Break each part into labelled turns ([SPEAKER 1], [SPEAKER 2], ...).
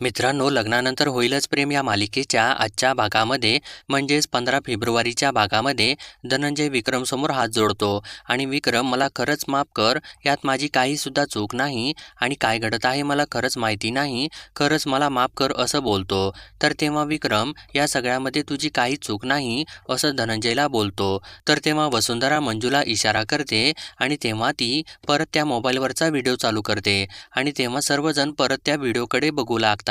[SPEAKER 1] मित्रांनो लग्नानंतर होईलच प्रेम या मालिकेच्या आजच्या भागामध्ये. म्हणजेच पंधरा फेब्रुवारीच्या भागामध्ये धनंजय विक्रमसमोर हात जोडतो. आणि विक्रम मला खरंच माफ कर यात माझी काहीसुद्धा चूक नाही. आणि काय घडत आहे मला खरंच माहिती नाही. खरंच मला माफ कर असं बोलतो. तर तेव्हा विक्रम या सगळ्यामध्ये तुझी काही चूक नाही असं धनंजयला बोलतो. तर तेव्हा वसुंधरा मंजूला इशारा करते. आणि तेव्हा ती परत त्या मोबाईलवरचा व्हिडिओ चालू करते. आणि तेव्हा सर्वजण परत त्या व्हिडिओकडे बघू लागतात.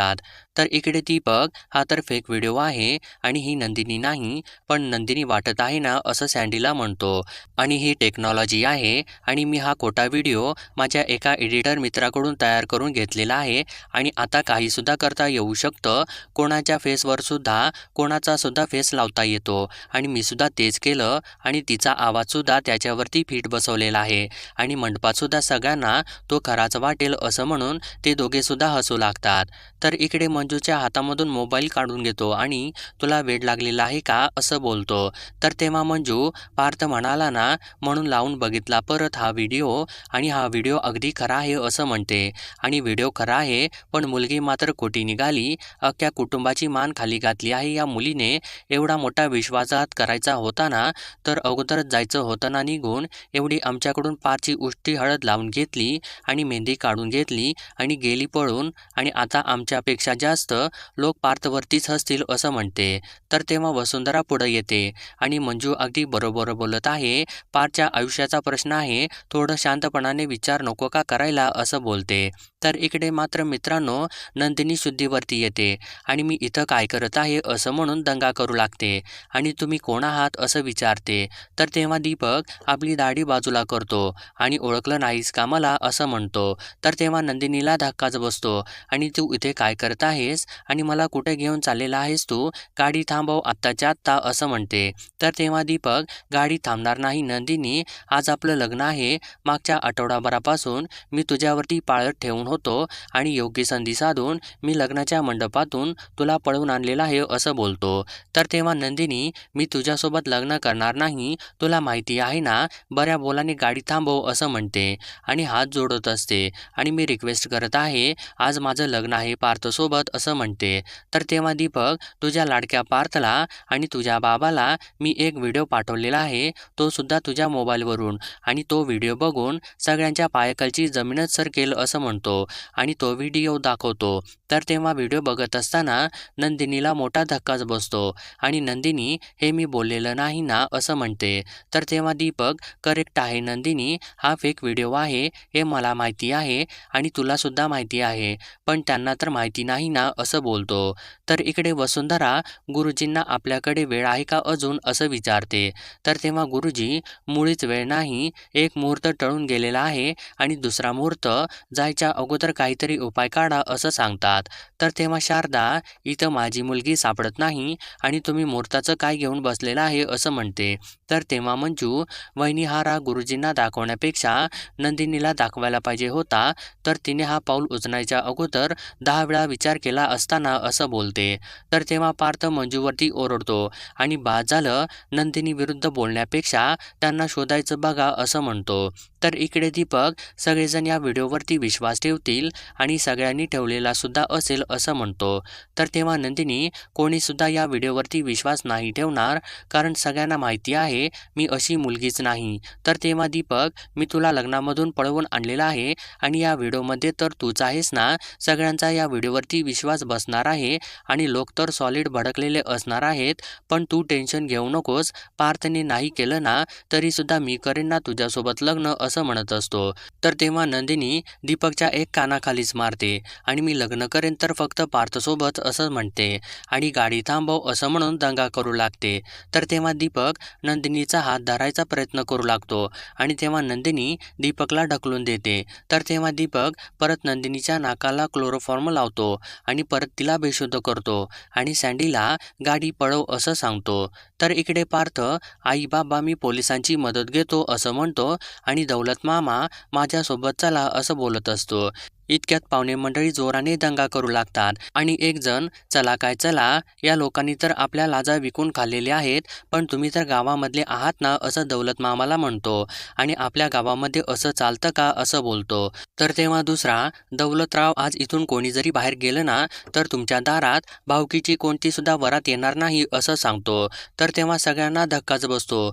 [SPEAKER 1] तर इकडे दीपक हा तर फेक व्हिडिओ आहे आणि ही नंदिनी नाही पण नंदिनी वाटत आहे ना असं सँडीला म्हणतो. आणि ही टेक्नॉलॉजी आहे आणि मी हा खोटा व्हिडिओ माझ्या एका एडिटर मित्राकडून तयार करून घेतलेला आहे आणि आता काहीसुद्धा करता येऊ शकतं. कोणाच्या फेसवर सुद्धा कोणाचा सुद्धा फेस लावता येतो. आणि मी सुद्धा तेच केलं आणि तिचा आवाजसुद्धा त्याच्यावरती फिट बसवलेला आहे. आणि मंडपातसुद्धा सगळ्यांना तो खराच वाटेल असं म्हणून ते दोघेसुद्धा हसू लागतात. तर इकडे मंजूच्या हातामधून मोबाईल काढून घेतो आणि तुला वेड लागलेला आहे का? असं बोलतो. तर तेव्हा मंजू पार्थ म्हणाला ना म्हणून लावून बघितला परत हा व्हिडिओ आणि हा व्हिडिओ अगदी खरा आहे असं म्हणते. आणि व्हिडिओ खरा आहे पण मुलगी मात्र खोटी निघाली. अख्ख्या कुटुंबाची मान खाली घातली आहे या मुलीने. एवढा मोठा विश्वासघात करायचा होता ना तर अगोदरच जायचं होतं ना निघून. एवढी आमच्याकडून पारची उष्टी हळद लावून घेतली आणि मेहंदी काढून घेतली आणि गेली पळून आणि आता आमच्या वर्षापेक्षा जास्त लोक पार्थवरतीच हसतील असं म्हणते. तर तेव्हा वसुंधरा पुढे येते. आणि मंजू अगदी बरोबर बोलत आहे. पारच्या आयुष्याचा प्रश्न आहे. थोडं शांतपणाने विचार नको का करायला? असं बोलते. तर इकडे मात्र मित्रांनो नंदिनी शुद्धीवरती येते. आणि मी इथं काय करत आहे असं म्हणून दंगा करू लागते. आणि तुम्ही कोण आहात असं विचारते. तर तेव्हा दीपक आपली दाढी बाजूला करतो आणि ओळखलं नाहीस का मला असं म्हणतो. तर तेव्हा नंदिनीला धक्काच बसतो. आणि तू इथे काय करत आहेस? आणि मला कुठे घेऊन चाललेला आहेस तू? गाडी थांबव आत्ताच्या आत्ता असं म्हणते. तर तेव्हा दीपक गाडी थांबणार नाही नंदिनी. आज आपलं लग्न आहे. मागच्या आठवडाभरापासून मी तुझ्यावरती पाळत ठेवून होतो आणि योग्य संधी साधून मी लग्नाच्या मंडपातून तुला पळवून आणलेला आहे असं बोलतो. तर तेव्हा नंदिनी मी तुझ्यासोबत लग्न करणार नाही तुला माहिती आहे ना बऱ्या बोलाने गाडी थांबव असं म्हणते आणि हात जोडत असते आणि मी रिक्वेस्ट करत आहे आज माझं लग्न आहे पार्थसोबत असं म्हणते. तर तेव्हा दीपक तुझ्या लाडक्या पार्थला आणि तुझ्या बाबाला मी एक व्हिडिओ पाठवलेला आहे तो सुद्धा तुझ्या मोबाईलवरून आणि तो व्हिडिओ बघून सगळ्यांच्या पायकलची जमीनच सर केलं असं म्हणतो. आणि तो व्हिडिओ दाखवतो. तर तेव्हा व्हिडिओ बघत असताना नंदिनीला मोठा धक्काच बसतो. आणि नंदिनी हे मी बोललेलं नाही ना असं म्हणते. तर तेव्हा दीपक करेक्ट आहे नंदिनी हा फेक व्हिडिओ आहे हे मला माहिती आहे आणि तुलासुद्धा माहिती आहे पण त्यांना तर माहिती नाही ना असं बोलतो. तर इकडे वसुंधरा गुरुजींना आपल्याकडे वेळ आहे का अजून? असं विचारते. तर तेव्हा गुरुजी मुळीच वेळ नाही एक मुहूर्त टळून गेलेला आहे आणि दुसरा मुहूर्त जायच्या अगोदर काहीतरी उपाय काढा असं सांगतात. तर तेव्हा शारदा इथं माझी मुलगी सापडत नाही आणि तुम्ही मुहूर्ताचं काय घेऊन बसलेला आहे? असं म्हणते. तर तेव्हा मंजू वहिनी हा राग गुरुजींना दाखवण्यापेक्षा नंदिनीला दाखवायला पाहिजे होता. तर तिने हा पाऊल उचलायच्या अगोदर दहा वेळा विचार केला असताना असं बोलते. तर तेव्हा पार्थ मंजूवरती ओरडतो आणि बाद झालं नंदिनी विरुद्ध बोलण्यापेक्षा त्यांना शोधायचं बघा असं म्हणतो. तर इकडे दीपक सगळेजण या व्हिडिओवरती विश्वास ठेवतील आणि सगळ्यांनी ठेवलेला सुद्धा असेल असं म्हणतो. तर तेव्हा नंदिनी कोणीसुद्धा या व्हिडिओवरती विश्वास नाही ठेवणार कारण सगळ्यांना माहिती आहे मी अशी मुलगीच नाही. तर तेव्हा दीपक मी तुला लग्नामधून पळवून आणलेला आहे आणि या व्हिडिओमध्ये तर तूच आहेस ना? सगळ्यांचा या व्हिडिओवरती विश्वास बसणार आहे आणि लोक तर सॉलिड भडकलेले असणार आहेत पण तू टेन्शन घेऊ नकोस पार्थने नाही केलं ना तरीसुद्धा मी करेन ना तुझ्यासोबत लग्न असं म्हणत असतो. तर तेव्हा नंदिनी दीपकच्या एक कानाखालीच मारते आणि मी लग्न करेन तर फक्त पार्थसोबत असं म्हणते आणि गाडी थांबव असं म्हणून दंगा करू लागते. तर तेव्हा दीपक नंदिनीचा हात धरायचा प्रयत्न करू लागतो आणि तेव्हा नंदिनी दीपकला ढकलून देते. तर तेव्हा दीपक परत नंदिनीच्या नाकाला क्लोरोफॉर्म लावतो आणि परत तिला बेशुद्ध करतो आणि सँडीला गाडी पळव असं सांगतो. तर इकडे पार्थ आई बाबा मी पोलिसांची मदत घेतो असं म्हणतो आणि दौलत मामा माझ्यासोबत चला असं बोलत असतो. इतक्यात पाहुणे मंडळी जोराने दंगा करू लागतात. आणि एक जण चला काय चला या लोकांनी तर आपल्या लाजा विकून खाल्लेले आहेत पण तुम्ही तर गावामधले आहात ना असं दौलत मामाला म्हणतो. आणि आपल्या गावामध्ये असं चालतं का असं बोलतो. तर तेव्हा दुसरा दौलतराव आज इथून कोणी जरी बाहेर गेलं ना तर तुमच्या दारात भावकीची कोणती सुद्धा वरात येणार नाही असं सांगतो. तर तेव्हा सगळ्यांना धक्काच बसतो.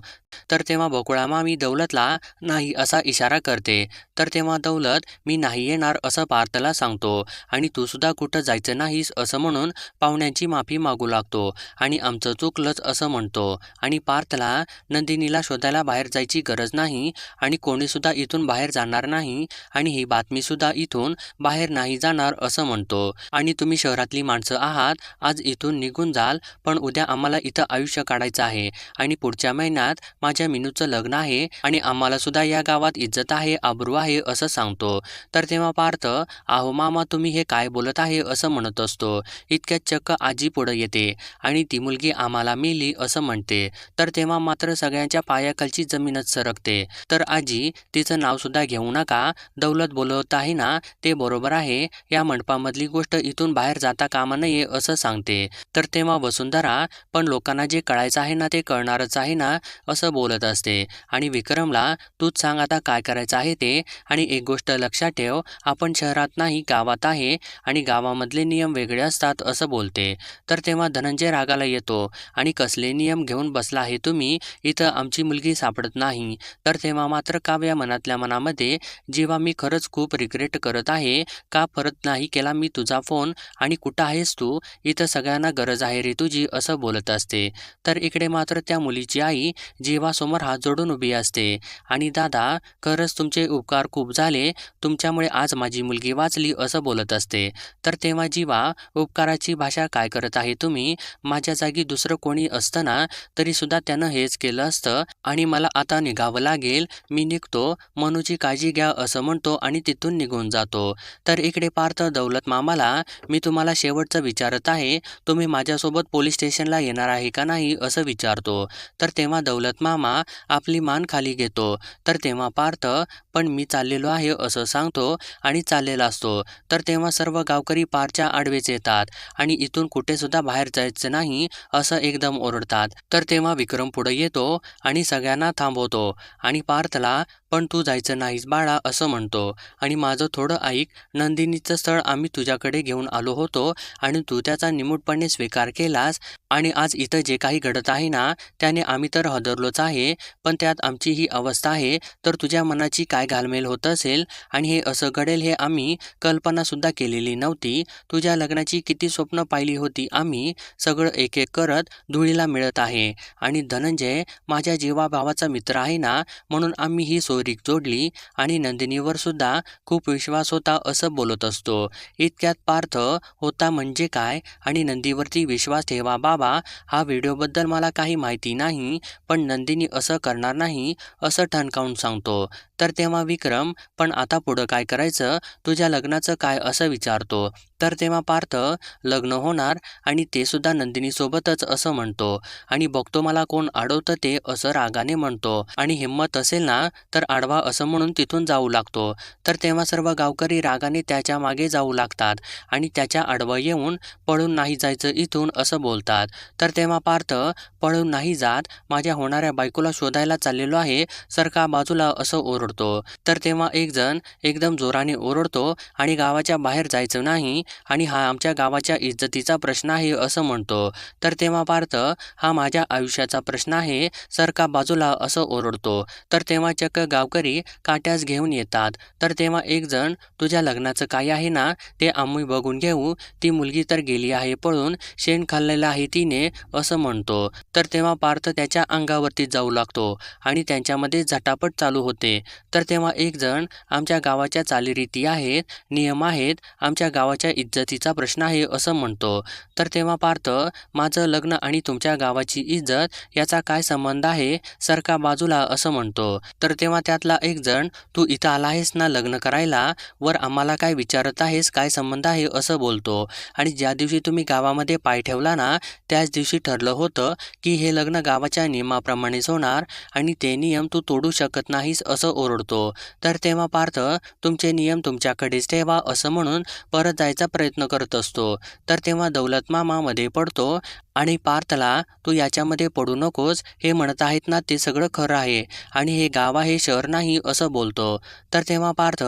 [SPEAKER 1] तर तेव्हा बोकुळामा मामी दौलतला नाही असा इशारा करते. तर तेव्हा दौलत मी नाही येणार असं पार्थला सांगतो. आणि तू सुद्धा कुठं जायचं नाहीस असं म्हणून पाहुण्यांची माफी मागू लागतो. आणि आमचं चुकलंच असं म्हणतो. आणि पार्थला नंदिनीला शोधायला बाहेर जायची गरज नाही. आणि कोणीसुद्धा इथून बाहेर जाणार नाही. आणि ही बातमीसुद्धा इथून बाहेर नाही जाणार असं म्हणतो. आणि तुम्ही शहरातली माणसं आहात. आज इथून निघून जाल. पण उद्या आम्हाला इथं आयुष्य काढायचं आहे. आणि पुढच्या महिन्यात माझ्या मिनूचं लग्न आहे. आणि आम्हाला सुद्धा या गावात इज्जत आहे आबरू आहे असं सांगतो. तर तेव्हा पार्थ आहो मामा तुम्ही हे काय बोलत आहे असं म्हणत असतो. इतक्यात चक्क आजी पुढं येते आणि ती मुलगी आम्हाला मिली असं म्हणते. तर तेव्हा मात्र सगळ्यांच्या पायाखालची जमीनच सरकते. तर आजी तिचं नाव सुद्धा घेऊ नका. दौलत बोलवत आहे ना ते बरोबर आहे. या मंडपामधली गोष्ट इथून बाहेर जाता कामा नये असं सांगते. तर तेव्हा वसुंधरा पण लोकांना जे कळायचं आहे ना ते कळणारच आहे ना असं बोलत असते. आणि विक्रमला तूच सांग आता काय करायचं आहे ते. आणि एक गोष्ट लक्षात ठेव आपण शहरात नाही गावात आहे आणि गावामधले नियम वेगळे असतात असं बोलते. तर तेव्हा धनंजय रागाला येतो आणि कसले नियम घेऊन बसला आहे तुम्ही? इथं आमची मुलगी सापडत नाही. तर तेव्हा मात्र काव्या मनातल्या मनामध्ये जेव्हा मी खरंच खूप रिग्रेट करत आहे का परत नाही केला मी तुझा फोन आणि कुठं आहेस तू? इथं सगळ्यांना गरज आहे रे तुझी असं बोलत असते. तर इकडे मात्र त्या मुलीची आई जेव्हासमोर हात जोडून उभी असते आणि दादा खरंच तुमचे उपकार खूप झाले. तुमच्यामुळे आज माझी मुलगी वाचली असं बोलत असते. तर तेव्हा जीवा उपकाराची भाषा काय करत आहे तुम्ही? माझ्या जागी दुसरं कोणी असतं ना तरीसुद्धा त्यानं हेच केलं असतं आणि मला आता निघावं लागेल. मी निघतो. मनूची काळजी घ्या असं म्हणतो आणि तिथून निघून जातो. तर इकडे पार्थ दौलत मामाला मी तुम्हाला शेवटचं विचारत आहे. तुम्ही माझ्यासोबत पोलीस स्टेशनला येणार आहे का नाही असं विचारतो. तर तेव्हा दौलत मामा आपली मान खाली घेतो. तर तेव्हा पार्थ पण मी चाललेलो आहे असं सांगतो आणि चाल चाललेला असतो. तर तेव्हा सर्व गावकरी पारच्या आडवेच येतात आणि इथून कुठेसुद्धा बाहेर जायचं नाही असं एकदम ओरडतात. तर तेव्हा विक्रम पुढे येतो आणि सगळ्यांना थांबवतो आणि पार्थला पण तू जायचं नाहीस बाळा असं म्हणतो. आणि माझं थोडं ऐक नंदिनीचं स्थळ आम्ही तुझ्याकडे घेऊन आलो होतो आणि तू त्याचा निमूटपणे स्वीकार केलास आणि आज इथं जे काही घडत आहे ना त्याने आम्ही तर हदरलोच आहे पण त्यात आमची ही अवस्था आहे तर तुझ्या मनाची काय घालमेल होत असेल आणि हे असं घडेल हे आम्ही कल्पनासुद्धा केलेली नव्हती. तुझ्या लग्नाची किती स्वप्न पाहिली होती आम्ही. सगळं एक एक करत धुळीला मिळत आहे. आणि धनंजय माझ्या जीवा भावाचा मित्र आहे ना म्हणून आम्ही ही सोयरीक जोडली. आणि नंदिनीवर सुद्धा खूप विश्वास होता असं बोलत असतो. इतक्यात पार्थ होता म्हणजे काय? आणि नंदीवरती विश्वास ठेवा बाबा हा व्हिडिओबद्दल मला काही माहिती नाही पण नंदिनी असं करणार नाही असं ठणकावून सांगतो. तर तेव्हा विक्रम पण आता पुढं काय करायचं? तुझ्या लग्नाचं काय असं विचारतो? तर तेव्हा पार्थ लग्न होणार आणि ते सुद्धा नंदिनीसोबतच असं म्हणतो. आणि बघतो मला कोण अडवतं ते असं रागाने म्हणतो. आणि हिंमत असेल ना तर आडवा असं म्हणून तिथून जाऊ लागतो. तर तेव्हा सर्व गावकरी रागाने त्याच्यामागे जाऊ लागतात आणि त्याच्या आडवं येऊन पळून नाही जायचं इथून असं बोलतात. तर तेव्हा पार्थ पळून नाही जात. माझ्या होणाऱ्या बायकोला शोधायला चाललेलो आहे. सरका बाजूला असं ओरडतो? तर तेव्हा एक जण एकदम जोराने ओरडतो आणि गावाच्या बाहेर जायचं नाही. आणि हा आमच्या गावाच्या इज्जतीचा प्रश्न आहे असं म्हणतो. तर तेव्हा पार्थ हा माझ्या आयुष्याचा प्रश्न आहे सरका बाजूला असं ओरडतो. तर तेव्हा चक्क गावकरी काट्यास घेऊन येतात. तर तेव्हा एक जण तुझ्या लग्नाचं काय आहे ना ते आम्ही बघून घेऊ. ती मुलगी तर गेली आहे पळून शेण खाल्लेलं आहे तिने असं म्हणतो. तर तेव्हा पार्थ त्याच्या अंगावरती जाऊ लागतो आणि त्यांच्यामध्ये झटापट चालू होते. तर तेव्हा एक जण आमच्या गावाच्या चालीरीती आहेत नियम आहेत आमच्या गावाच्या इज्जतीचा प्रश्न आहे असं म्हणतो. तर तेव्हा पार्थ माझं लग्न आणि तुमच्या गावाची इज्जत याचा काय संबंध आहे? सरका बाजूला असं म्हणतो. तर तेव्हा त्यातला एक जण तू इथं आला आहेस ना लग्न करायला? वर आम्हाला काय विचारत आहेस? काय संबंध आहे? असं बोलतो. आणि ज्या दिवशी तुम्ही गावामध्ये पाय ठेवला ना त्याच दिवशी ठरलं होतं की हे लग्न गावाच्या नियमाप्रमाणेच होणार आणि ते नियम तू तोडू शकत नाहीस असं ओरडतो. तर तेव्हा पार्थ तुमचे नियम तुमच्याकडेच ठेवा असं म्हणून परत जायचं प्रयत्न करत असतो. तर तेव्हा दौलत मामा मध्ये पडतो आणि पार्थला तू याच्यामध्ये पडू नकोस हे म्हणत आहेत ना ते सगळं खरं आहे आणि हे गाव आहे शहर नाही असं बोलतो. तर तेव्हा पार्थ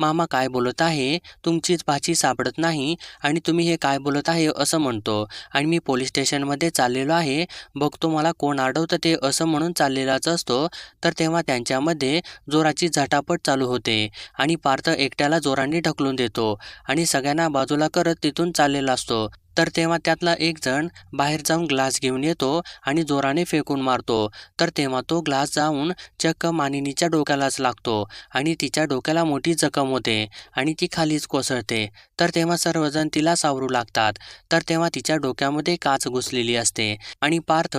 [SPEAKER 1] मामा काय बोलत आहे? तुमचीच भाची सापडत नाही आणि तुम्ही हे काय बोलत आहे? असं म्हणतो. आणि मी पोलीस स्टेशनमध्ये चाललेलो आहे. बघतो मला कोण अडवतं ते असं म्हणून चाललेलाच असतो. तर तेव्हा त्यांच्यामध्ये जोराची झटापट चालू होते आणि पार्थ एकट्याला जोराने ढकलून देतो आणि सगळ्यांना बाजूला करत तिथून चाललेला असतो. तर तेव्हा त्यातला एक जण बाहेर जाऊन ग्लास घेऊन येतो आणि जोराने फेकून मारतो. तर तेव्हा तो ग्लास जाऊन चक्क मानिनीच्या डोक्यालाच लागतो आणि तिच्या डोक्याला मोठी जखम होते आणि ती खालीच कोसळते. तर तेव्हा सर्वजण तिला सावरू लागतात. तर तेव्हा तिच्या डोक्यामध्ये काच घुसलेली असते आणि पार्थ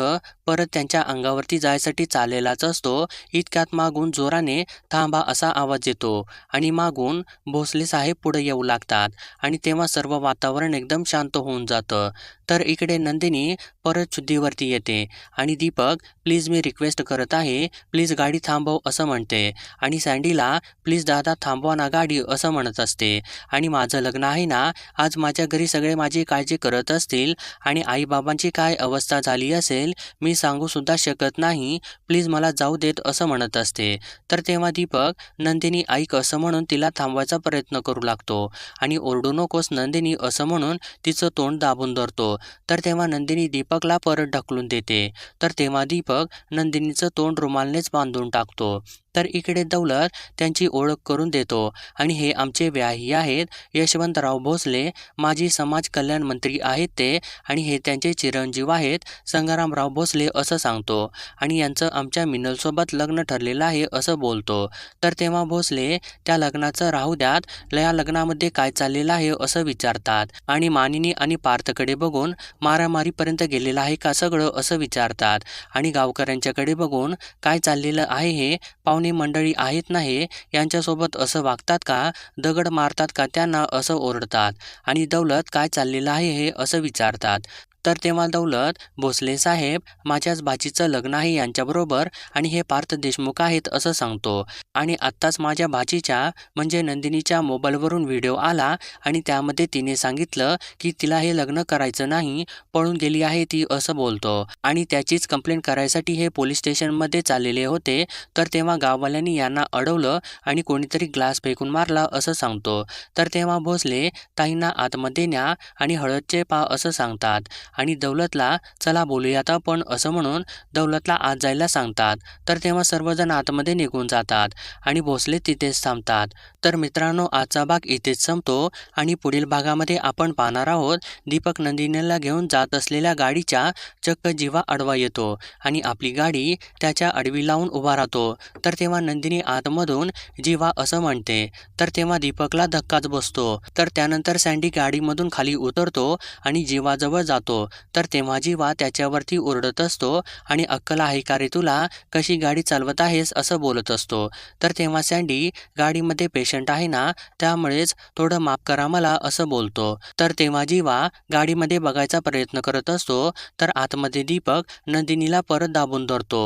[SPEAKER 1] परत त्यांच्या अंगावरती जायसाठी चाललेलाच असतो. इतक्यात मागून जोराने थांबा असा आवाज येतो आणि मागून भोसले साहेब पुढे येऊ लागतात आणि तेव्हा सर्व वातावरण एकदम शांत होऊन जातं. तर इकडे नंदिनी परत शुद्धीवरती येते. आणि दीपक प्लीज मी रिक्वेस्ट करत आहे. प्लीज गाडी थांबव असं म्हणते. आणि सँडीला प्लीज दादा थांबवा ना गाडी असं म्हणत असते. आणि माझं लग्न आहे ना आज माझ्या घरी सगळे माझी काळजी करत असतील आणि आईबाबांची काय अवस्था झाली असेल मी सांगूसुद्धा शकत नाही. प्लीज मला जाऊ देत असं म्हणत असते. तर तेव्हा दीपक नंदिनी ऐक असं म्हणून तिला थांबवायचा प्रयत्न करू लागतो. आणि ओरडू नकोस नंदिनी असं म्हणून तिचं तोंड दाबून धरतो. तर तेव्हा नंदिनी दीपकला परत ढकलून देते. तर तेव्हा दीपक नंदिनीचं तोंड रुमालनेच बांधून टाकतो. तर इकडे दौलत त्यांची ओळख करून देतो. आणि हे आमचे व्याही आहेत. यशवंतराव भोसले माजी समाज कल्याण मंत्री आहेत ते आणि हे त्यांचे चिरंजीव आहेत. संग्रामराव भोसले असं सांगतो. आणि यांचं आमच्या मिनलसोबत लग्न ठरलेलं आहे असं बोलतो. तर तेव्हा भोसले त्या लग्नाचं राहू द्यात. या लग्नामध्ये काय चाललेलं आहे असं विचारतात. आणि मानिनी आणि पार्थकडे बघून मारामारीपर्यंत गेलेलं आहे का सगळं असं विचारतात. आणि गावकऱ्यांच्याकडे बघून काय चाललेलं आहे हे पाहुणे मंडळी आहेत नाही यांच्यासोबत असं वागतात का? दगड मारतात का त्यांना असं ओरडतात. आणि दौलत काय चाललेलं आहे हे असं विचारतात. तर तेव्हा दौलत भोसले साहेब माझ्याच भाचीचं लग्न आहे यांच्याबरोबर आणि हे पार्थ देशमुख आहेत असं सांगतो. आणि आत्ताच माझ्या भाचीच्या म्हणजे नंदिनीच्या मोबाईलवरून व्हिडिओ आला आणि त्यामध्ये तिने सांगितलं की तिला हे लग्न करायचं नाही पळून गेली आहे ती असं बोलतो. आणि त्याचीच कंप्लेंट करायसाठी हे पोलीस स्टेशनमध्ये चाललेले होते तर तेव्हा गाववाल्यांनी यांना अडवलं आणि कोणीतरी ग्लास फेकून मारला असं सांगतो. तर तेव्हा भोसले ताईंना आतमध्ये न्या आणि हळदचे पा असं सांगतात. आणि दौलतला चला बोलूयात आपण असं म्हणून दौलतला आत जायला सांगतात. तर तेव्हा सर्वजण आतमध्ये निघून जातात आणि भोसले तिथेच थांबतात. तर मित्रांनो आजचा भाग इथेच संपतो आणि पुढील भागामध्ये आपण पाहणार आहोत दीपक नंदिनीला घेऊन जात असलेल्या गाडीच्या चक्क जीवा आडवा येतो आणि आपली गाडी त्याच्या आडवी लावून उभा राहतो. तर तेव्हा नंदिनी आतमधून जीवा असं म्हणते. तर तेव्हा दीपकला धक्काच बसतो. तर त्यानंतर सँडी गाडीमधून खाली उतरतो आणि जीवाजवळ जातो. तर तेव्हा जीवा त्याच्यावरती ओरडत असतो आणि अक्कल आहे का रे तुला? कशी गाडी चालवत आहेस? असं बोलत असतो. तर तेव्हा सँडी गाडीमध्ये पेशंट आहे ना त्यामुळेच थोडं माफ करा मला असं बोलतो. तर तेव्हा जीवा गाडीमध्ये बघायचा प्रयत्न करत असतो. तर आतमध्ये दीपक नंदिनीला परत दाबून धरतो.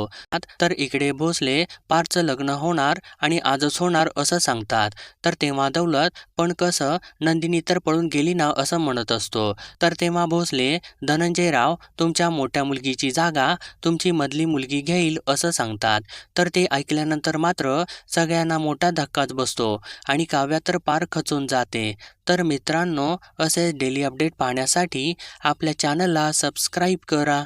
[SPEAKER 1] तर इकडे भोसले पारचं लग्न होणार आणि आजच होणार असं सांगतात. तर तेव्हा दौलत पण कसं? नंदिनी तर पळून गेली ना असं म्हणत असतो. तर तेव्हा भोसले धनंजयराव तुमच्या मोठ्या मुलगीची जागा तुमची मधली मुलगी घेईल असं सांगतात. तर ते ऐकल्यानंतर मात्र सगळ्यांना मोठा धक्काच बसतो आणि काव्या तर पार खचून जाते. तर मित्रांनो असे डेली अपडेट पाहण्यासाठी आपल्या चॅनलला सबस्क्राईब करा.